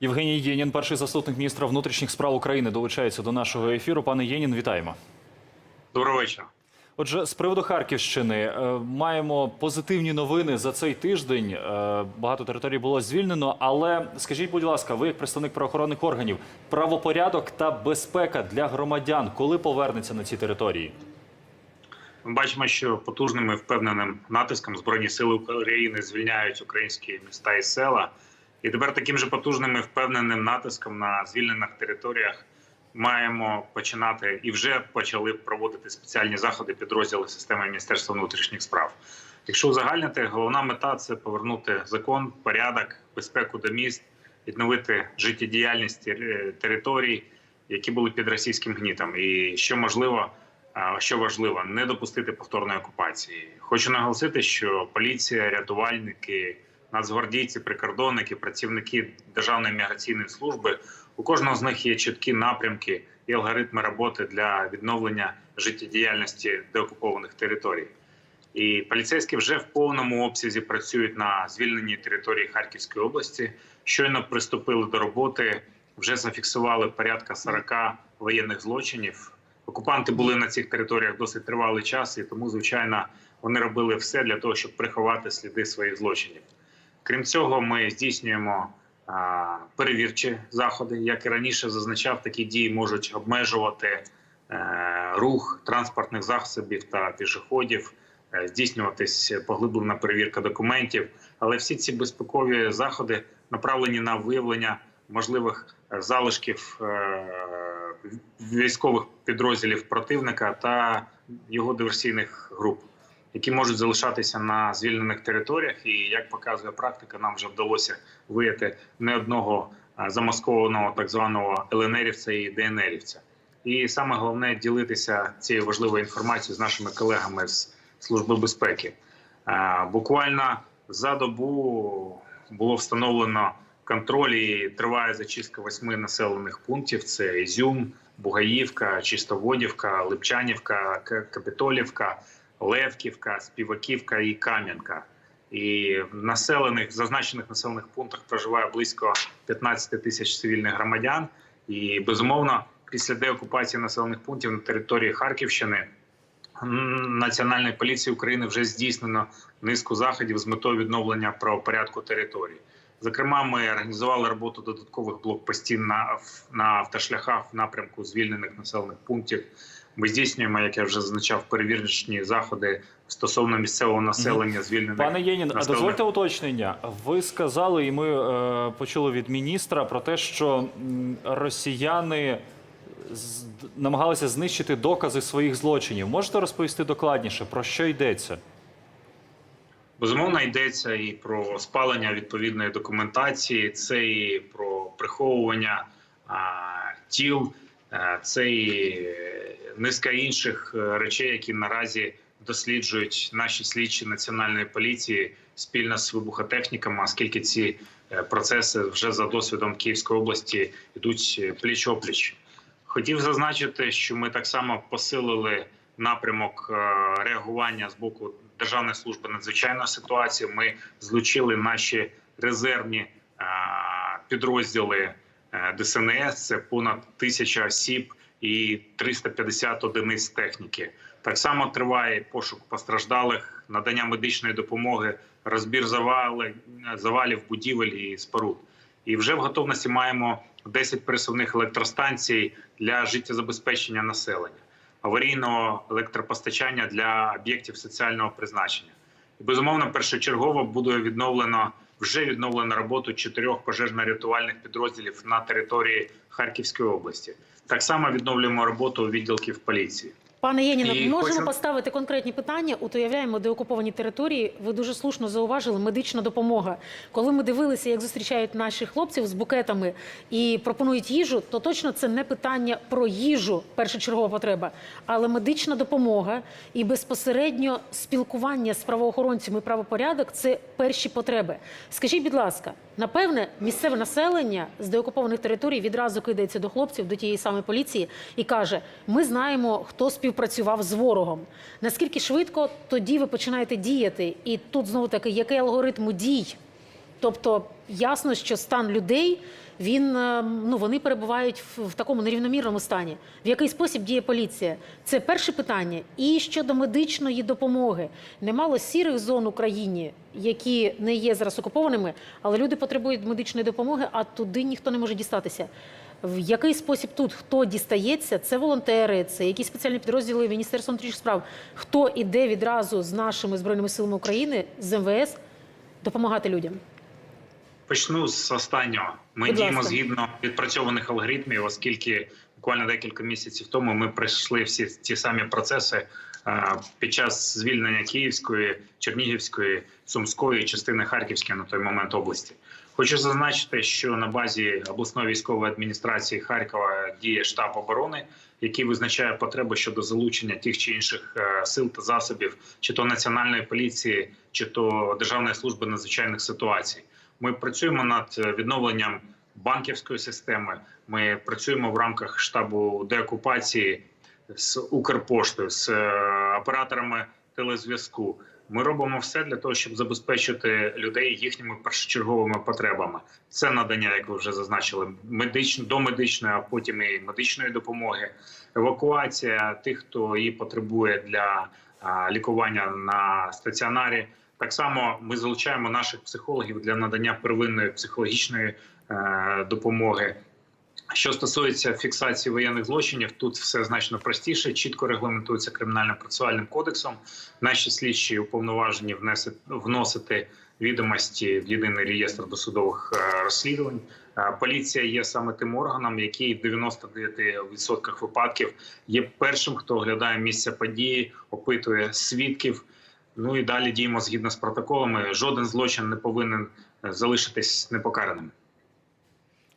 Євгеній Єнін, перший заступник міністра внутрішніх справ України, долучається до нашого ефіру. Пане Єнін, вітаємо. Доброго вечора. Отже, з приводу Харківщини е, маємо позитивні новини за цей тиждень. Е, Багато територій було звільнено. Але скажіть, будь ласка, ви як представник правоохоронних органів, правопорядок та безпека для громадян, коли повернеться на ці території? Ми бачимо, що потужним і впевненим натиском Збройні сили України звільняють українські міста і села. І тепер таким же потужним і впевненим натиском на звільнених територіях маємо починати і вже почали проводити спеціальні заходи підрозділи системи Міністерства внутрішніх справ. Якщо узагальнити, головна мета це повернути закон, порядок, безпеку до міст, відновити життєдіяльність територій, які були під російським гнітом, і що можливо. Що важливо, не допустити повторної окупації. Хочу наголосити, що поліція, рятувальники, нацгвардійці, прикордонники, працівники Державної міграційної служби у кожного з них є чіткі напрямки і алгоритми роботи для відновлення життєдіяльності деокупованих територій. І поліцейські вже в повному обсязі працюють на звільненій території Харківської області. Щойно приступили до роботи, вже зафіксували порядка 40 воєнних злочинів. Окупанти були на цих територіях досить тривалий час, і тому, звичайно, вони робили все для того, щоб приховати сліди своїх злочинів. Крім цього, ми здійснюємо перевірчі заходи. Як і раніше зазначав, такі дії можуть обмежувати е, рух транспортних засобів та пішоходів, е, здійснюватись поглиблена перевірка документів. Але всі ці безпекові заходи направлені на виявлення можливих залишків е, військових підрозділів противника та його диверсійних груп, які можуть залишатися на звільнених територіях. І як показує практика, нам вже вдалося вияти не одного е, замаскованого так званого ЛНРівця і ДНРівця. І саме головне ділитися цією важливою інформацією з нашими колегами з Служби безпеки. Е, Буквально за добу було встановлено контроль і триває зачистка восьми населених пунктів: це Ізюм, Бугаївка, Чистоводівка, Липчанівка, Капітолівка, Левківка, Співаківка і Кам'янка. І в населених зазначених населених пунктах проживає близько 15 тисяч цивільних громадян. І безумовно, після деокупації населених пунктів на території Харківщини Національної поліції України вже здійснено низку заходів з метою відновлення правопорядку території. Зокрема, ми організували роботу додаткових блокпостів на, на автошляхах в напрямку звільнених населених пунктів. Ми здійснюємо, як я вже зазначав, перевірочні заходи стосовно місцевого населення звільнених Пане Єнін, а населених дозвольте уточнення. Ви сказали, і ми е, почули від міністра про те, що росіяни з- намагалися знищити докази своїх злочинів. Можете розповісти докладніше, про що йдеться? Безумовно, йдеться і про спалення відповідної документації, це і про приховування а, тіл, е, це і е, низка інших е, речей, які наразі досліджують наші слідчі національної поліції спільно з вибухотехніками, оскільки ці е, процеси вже за досвідом Київської області йдуть пліч опліч. Хотів зазначити, що ми так само посилили напрямок реагування з боку Державної служби надзвичайної ситуації. Ми злучили наші резервні е, підрозділи е, ДСНС. Це понад тисяча осіб і 350 одиниць техніки. Так само триває пошук постраждалих, надання медичної допомоги, розбір завали, завалів будівель і споруд. І вже в готовності маємо 10 пересувних електростанцій для життєзабезпечення населення, аварійного електропостачання для об'єктів соціального призначення. І безумовно, першочергово буде відновлено вже відновлено роботу чотирьох пожежно-рятувальних підрозділів на території Харківської області. Так само відновлюємо роботу відділків поліції. Пане Єніна, І можемо хочу- поставити конкретні питання. От уявляємо, де окуповані території. Ви дуже слушно зауважили медична допомога. Коли ми дивилися, як зустрічають наших хлопців з букетами і пропонують їжу, то точно це не питання про їжу, першочергова потреба, але медична допомога і безпосередньо спілкування з правоохоронцями і правопорядок це перші потреби. Скажіть, будь ласка, напевне, місцеве населення з деокупованих територій відразу кидається до хлопців, до тієї самої поліції і каже: Ми знаємо, хто співпрацював з ворогом. Наскільки швидко тоді ви починаєте діяти? І тут знову таки, який алгоритм дій? Тобто ясно, що стан людей він е, ну вони перебувають в, в такому нерівномірному стані. В який спосіб діє поліція? Це перше питання. І щодо медичної допомоги, немало сірих зон в Україні, які не є зараз окупованими, але люди потребують медичної допомоги, а туди ніхто не може дістатися. В який спосіб тут хто дістається? Це волонтери, це якісь спеціальні підрозділи Міністерства внутрішніх справ. Хто іде відразу з нашими збройними силами України з МВС допомагати людям? Почну з останнього. Ми Будь діємо ласка. згідно відпрацьованих алгоритмів, оскільки буквально декілька місяців тому ми пройшли всі ті самі процеси е, під час звільнення Київської, Чернігівської, Сумської частини Харківської на той момент області. Хочу зазначити, що на базі обласної військової адміністрації Харкова діє штаб оборони, який визначає потреби щодо залучення тих чи інших е, сил та засобів, чи то національної поліції, чи то Державної служби надзвичайних ситуацій. Ми працюємо над відновленням банківської системи. Ми працюємо в рамках штабу деокупації з Укрпоштою, з е, операторами телезв'язку. Ми робимо все для того, щоб забезпечити людей їхніми першочерговими потребами. Це надання, як ви вже зазначили, медично до медичної, а потім і медичної допомоги, евакуація тих, хто її потребує для лікування на стаціонарі. Так само ми залучаємо наших психологів для надання первинної психологічної е, допомоги. Що стосується фіксації воєнних злочинів, тут все значно простіше, чітко регламентується кримінальним процесуальним кодексом. Наші слідчі уповноважені вносити відомості в єдиний реєстр досудових е, розслідувань. Е, Поліція є саме тим органом, який в 99% випадків є першим, хто оглядає місця події, опитує свідків. Ну і далі діємо згідно з протоколами. Жоден злочин не повинен е, залишитись непокараним.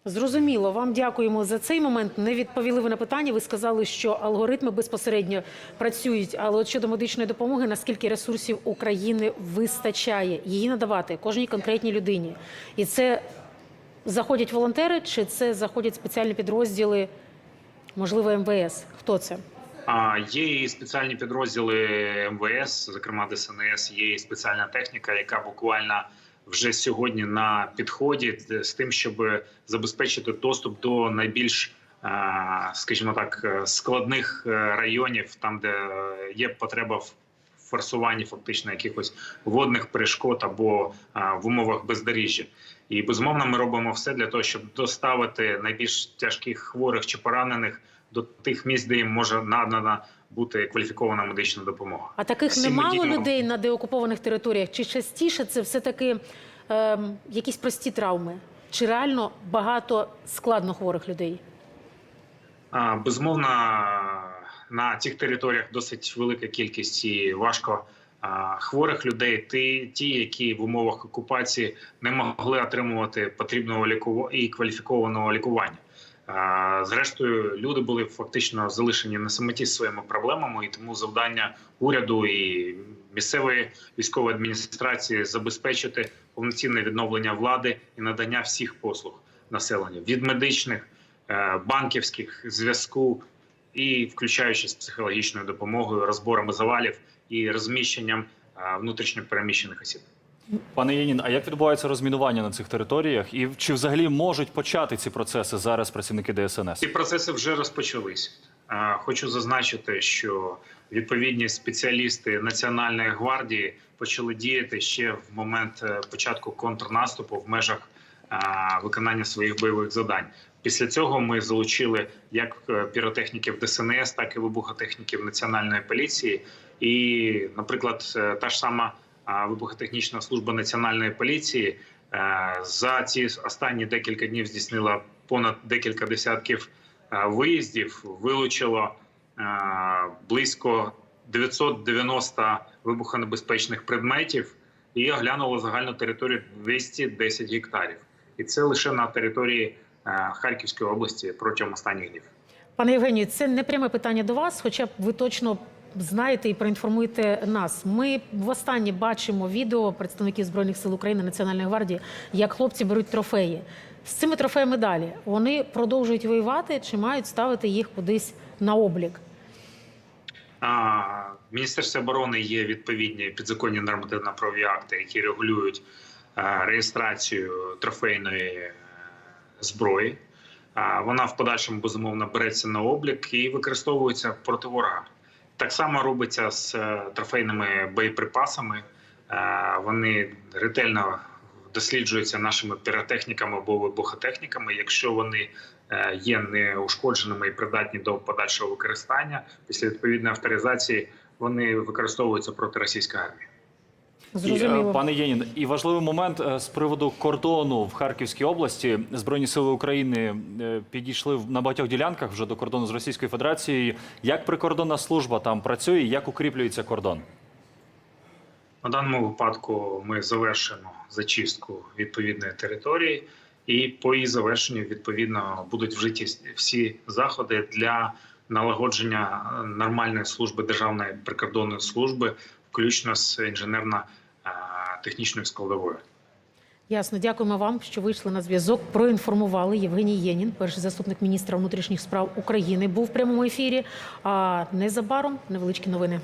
Зрозуміло, вам дякуємо за цей момент. Не відповіли ви на питання. Ви сказали, що алгоритми безпосередньо працюють. Але от щодо медичної допомоги, наскільки ресурсів України вистачає її надавати кожній конкретній людині? І це заходять волонтери, чи це заходять спеціальні підрозділи, можливо, МВС? Хто це? А є і спеціальні підрозділи МВС, зокрема ДСНС, є і спеціальна техніка, яка буквально вже сьогодні на підході з тим, щоб забезпечити доступ до найбільш, скажімо так, е, складних е, районів, там де е, є потреба в форсуванні фактично якихось водних перешкод або в умовах бездоріжжя. І безумовно, ми робимо все для того, щоб доставити найбільш тяжких хворих чи поранених до тих місць, де їм може надана бути кваліфікована медична допомога. А таких Всі ми немало діємо- людей на деокупованих територіях? Чи частіше це все таки ем, якісь прості травми? Чи реально багато складно хворих людей? А, Безумовно, на цих територіях досить велика кількість і важко а, хворих людей. Ті, ті, які в умовах окупації не могли отримувати потрібного лікува і кваліфікованого лікування. Зрештою, люди були фактично залишені на самоті зі своїми проблемами, і тому завдання уряду і місцевої військової адміністрації забезпечити повноцінне відновлення влади і надання всіх послуг населенню від медичних е, банківських зв'язку і включаючи з психологічною допомогою, розборами завалів і розміщенням е, внутрішньо переміщених осіб. Пане Єнін, а як відбувається розмінування на цих територіях? І чи взагалі можуть почати ці процеси зараз працівники ДСНС? Ці процеси вже розпочались. Хочу зазначити, що відповідні спеціалісти Національної гвардії почали діяти ще в момент е, початку контрнаступу в межах е, виконання своїх бойових завдань. Після цього ми залучили як е, піротехніків ДСНС, так і вибухотехніків Національної поліції. І, наприклад, та ж сама вибухотехнічна служба Національної поліції е, за ці останні декілька днів здійснила понад декілька десятків е, виїздів, вилучило е, близько 990 вибухонебезпечних предметів і оглянуло загальну територію 210 гектарів. І це лише на території Харківської області протягом останніх днів. Пане Євгенію, це не пряме питання до вас, хоча б ви точно знаєте і проінформуєте нас. Ми востаннє бачимо відео представників Збройних сил України, Національної гвардії, як хлопці беруть трофеї. З цими трофеями далі вони продовжують воювати чи мають ставити їх кудись на облік? А, В Міністерстві оборони є відповідні підзаконні нормативно-правові акти, які регулюють е, реєстрацію трофейної е, зброї. А Вона в подальшому безумовно береться на облік і використовується проти ворога. Так само робиться з е, трофейними боєприпасами. Е, Вони ретельно досліджуються нашими піротехніками або вибухотехніками. Якщо вони е, є неушкодженими і придатні до подальшого використання, після відповідної авторизації вони використовуються проти російської армії. І, е, пане Єнін, і важливий момент е, з приводу кордону в Харківській області. Збройні сили України е, підійшли на багатьох ділянках вже до кордону з Російською Федерацією. Як прикордонна служба там працює? Як укріплюється кордон? На даному випадку ми завершимо зачистку відповідної території, і по її завершенню відповідно будуть вжиті всі заходи для налагодження нормальної служби державної прикордонної служби, включно з інженерно-технічною складовою. Ясно, дякуємо вам, що вийшли на зв'язок. Проінформували Євгеній Єнін, перший заступник міністра внутрішніх справ України, був в прямому ефірі. А незабаром невеличкі новини.